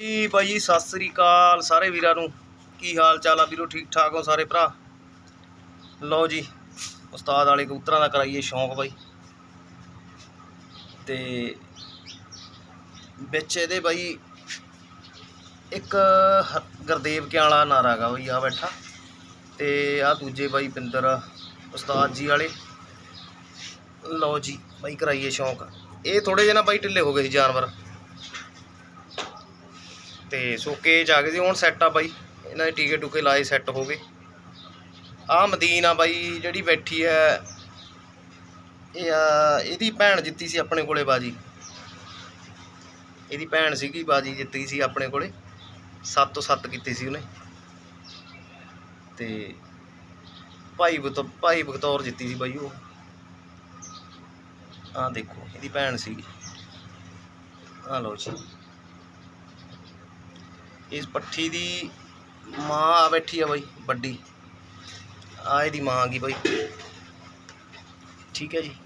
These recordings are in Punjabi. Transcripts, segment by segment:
ਜੀ ਬਾਈ ਜੀ, ਸਤਿ ਸ੍ਰੀ ਅਕਾਲ ਸਾਰੇ ਵੀਰਾਂ ਨੂੰ। ਕੀ ਹਾਲ ਚਾਲ ਆ ਵੀਰੋ? ਠੀਕ ਠਾਕ ਹੋ ਸਾਰੇ ਭਰਾ? ਲਓ ਜੀ ਉਸਤਾਦ ਵਾਲੇ ਕਬੂਤਰਾਂ ਦਾ ਕਰਾਈਏ ਸ਼ੌਂਕ ਬਾਈ। ਤੇ ਵਿੱਚ ਇਹਦੇ ਬਾਈ ਇੱਕ ਹ- ਗੁਰਦੇਵ ਕੇ ਵਾਲਾ ਨਾਰਾ ਗਾ ਬਾਈ ਆ ਬੈਠਾ। ਤੇ ਆ ਦੂਜੇ ਬਾਈ ਬਿੰਦਰ ਉਸਤਾਦ ਜੀ ਵਾਲੇ। ਲਓ ਜੀ ਬਾਈ ਕਰਾਈਏ ਸ਼ੌਂਕ। ਇਹ ਥੋੜੇ ਜਿਹੇ ਨਾ ਬਾਈ ਢਿੱਲੇ ਹੋ ਗਏ ਸੀ ਜਾਨਵਰ। ਤੇ ਸੋਕੇ ਚ ਆ ਗਏ ਸੀ, ਹੁਣ ਸੈੱਟ ਆ ਬਾਈ। ਇਹਨਾਂ ਦੇ ਟੀਕੇ ਟੁਕੇ ਲਾਏ ਸੈੱਟ ਹੋ ਗਏ। ਆ ਮਦੀਨ ਆ ਬਾਈ, ਜਿਹੜੀ ਬੈਠੀ ਹੈ। ਇਹ ਆ, ਇਹਦੀ ਭੈਣ ਜਿੱਤੀ ਸੀ ਆਪਣੇ ਕੋਲੇ ਬਾਜੀ। ਇਹਦੀ ਭੈਣ ਸੀਗੀ, ਬਾਜੀ ਜਿੱਤੀ ਸੀ ਆਪਣੇ ਕੋਲੇ। 7 ਤੋਂ 7 ਕੀਤੀ ਸੀ ਉਹਨੇ। ਤੇ ਭਾਈ ਬਤ, ਭਾਈ ਬਖਤੌਰ ਜਿੱਤੀ ਸੀ ਬਾਈ ਉਹ। ਆ ਦੇਖੋ, ਇਹਦੀ ਭੈਣ ਸੀਗੀ। ਆਹ ਲਓ ਜੀ। ਇਸ ਪੱਠੀ ਦੀ ਮਾਂ ਆ ਬੈਠੀ ਆ ਬਾਈ, ਵੱਡੀ। ਆ ਇਹਦੀ ਮਾਂ ਆ ਗਈ ਬਾਈ। ਠੀਕ ਹੈ ਜੀ।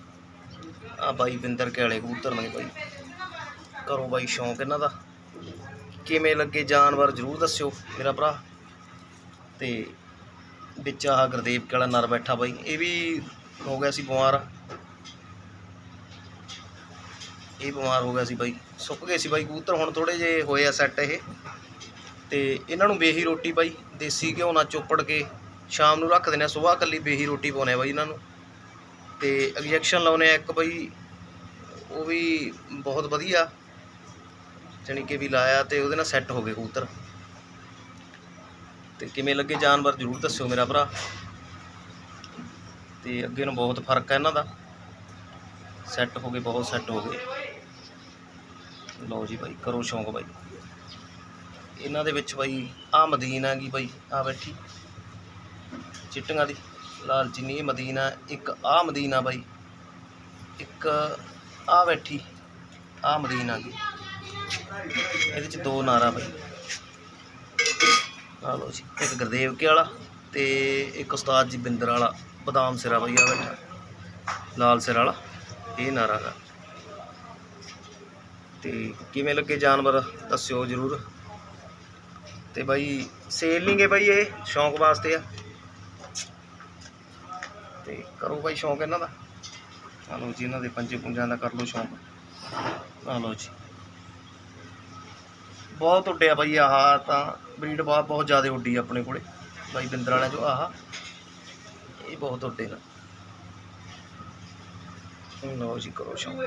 ਆ ਬਾਈ ਬਿੰਦਰ ਕੇ ਵਾਲੇ ਕਬੂਤਰ ਨੇ ਬਾਈ। ਕਰੋ ਬਾਈ ਸ਼ੌਂਕ ਇਹਨਾਂ ਦਾ। ਕਿਵੇਂ ਲੱਗੇ ਜਾਨਵਰ ਜਰੂਰ ਦੱਸਿਓ ਮੇਰਾ ਭਰਾ। ਤੇ ਵਿੱਚ ਆਹ ਗੁਰਦੇਵ ਕੇ ਵਾਲਾ ਨਰ ਬੈਠਾ ਬਾਈ। ਇਹ ਵੀ ਹੋ ਗਿਆ ਸੀ ਬਿਮਾਰ। ਇਹ ਬਿਮਾਰ ਹੋ ਗਿਆ ਸੀ ਬਾਈ। ਸੁੱਕ ਗਏ ਸੀ ਬਾਈ ਕਬੂਤਰ। ਹੁਣ ਥੋੜੇ ਜੇ ਹੋਏ ਆ ਸੈੱਟ ਇਹ। ਤੇ ਇਹਨਾਂ ਨੂੰ ਬੇਹੀ ਰੋਟੀ ਬਾਈ, ਦੇਸੀ ਘਿਓ ਨਾਲ ਚੋਪੜ ਕੇ ਸ਼ਾਮ ਨੂੰ ਰੱਖ ਦਿੰਦੇ ਆ ਸਵੇਰ ਕੱਲੀ ਬੇਹੀ ਰੋਟੀ ਪਾਉਨੇ ਆ ਬਾਈ ਇਹਨਾਂ ਨੂੰ। ਤੇ ਇੰਜੈਕਸ਼ਨ ਲਾਉਨੇ ਆ ਇੱਕ ਬਾਈ, ਉਹ ਵੀ ਬਹੁਤ ਵਧੀਆ, ਜਾਣੀ ਕਿ ਵੀ ਲਾਇਆ ਤੇ ਉਹਦੇ ਨਾਲ ਸੈੱਟ ਹੋ ਗਏ ਕਬੂਤਰ। ਤੇ ਕਿਵੇਂ ਲੱਗੇ ਜਾਨਵਰ ਜਰੂਰ ਦੱਸਿਓ ਮੇਰਾ ਭਰਾ। ਤੇ ਅੱਗੇ ਨੂੰ ਬਹੁਤ ਫ਼ਰਕ ਹੈ ਇਹਨਾਂ ਦਾ। ਸੈੱਟ ਹੋ ਗਏ, ਬਹੁਤ ਸੈੱਟ ਹੋ ਗਏ। ਲਓ ਜੀ ਬਾਈ, ਕਰੋ ਸ਼ੌਂਕ ਬਾਈ। ਇਹਨਾਂ ਦੇ ਵਿੱਚ ਬਾਈ ਆ ਮਦੀਨ ਆ ਗਈ ਬਾਈ ਆ ਬੈਠੀ। ਚਿੱਟੀਆਂ ਦੀ, ਲਾਲ ਚੀਨੀ ਇਹ ਮਦੀਨਾ ਇੱਕ ਆ ਮਦੀਨਾ ਬਾਈ। ਇੱਕ ਆ ਬੈਠੀ ਆ ਮਦੀਨਾ ਆ ਗਈ। ਇਹਦੇ ਚ ਦੋ ਨਾਰਾ ਬਾਈ। ਆ ਲਓ ਜੀ, ਇੱਕ ਗੁਰਦੇਵ ਕੇ ਵਾਲਾ ਤੇ ਇੱਕ ਉਸਤਾਦ ਜੀ ਬਿੰਦਰ ਵਾਲਾ, ਬਦਾਮ ਸਿਰਾ ਬਈ ਆ ਬੈਠਾ। ਲਾਲ ਸਿਰ ਵਾਲਾ, ਇਹ ਨਾਰਾ ਦਾ ਤੇ ਕਿਵੇਂ ਲੱਗੇ ਜਾਨਵਰ, ਦੱਸਿਓ ਜਰੂਰ। ਤੇ ਬਾਈ ਸੇਲ ਨਹੀਂ ਗੇ ਬਾਈ ਇਹ, ਸ਼ੌਂਕ ਵਾਸਤੇ ਆ। ਤੇ ਕਰੋ ਬਾਈ ਸ਼ੌਂਕ ਇਹਨਾਂ ਦਾ। ਆ ਲਓ ਜੀ, ਇਹਨਾਂ ਦੇ ਪੰਜੇ ਪੁੰਜਾਂ ਦਾ ਕਰ ਲਓ ਸ਼ੌਂਕ। ਆ ਲਓ ਜੀ। ਬਹੁਤ ਉੱਡਿਆ ਬਾਈ ਆਹ, ਤਾਂ ਬਰੀਡ ਬਹੁਤ ਬਹੁਤ ਜ਼ਿਆਦਾ ਉੱਡੀ ਆਪਣੇ ਕੋਲੇ। ਬਾਈ ਬਿੰਦਰ ਵਾਲਿਆਂ ਚੋਂ ਆਹ। ਇਹ ਬਹੁਤ ਉੱਡੇ ਨਾ। ਲਓ ਜੀ, ਕਰੋ ਸ਼ੌਂਕ।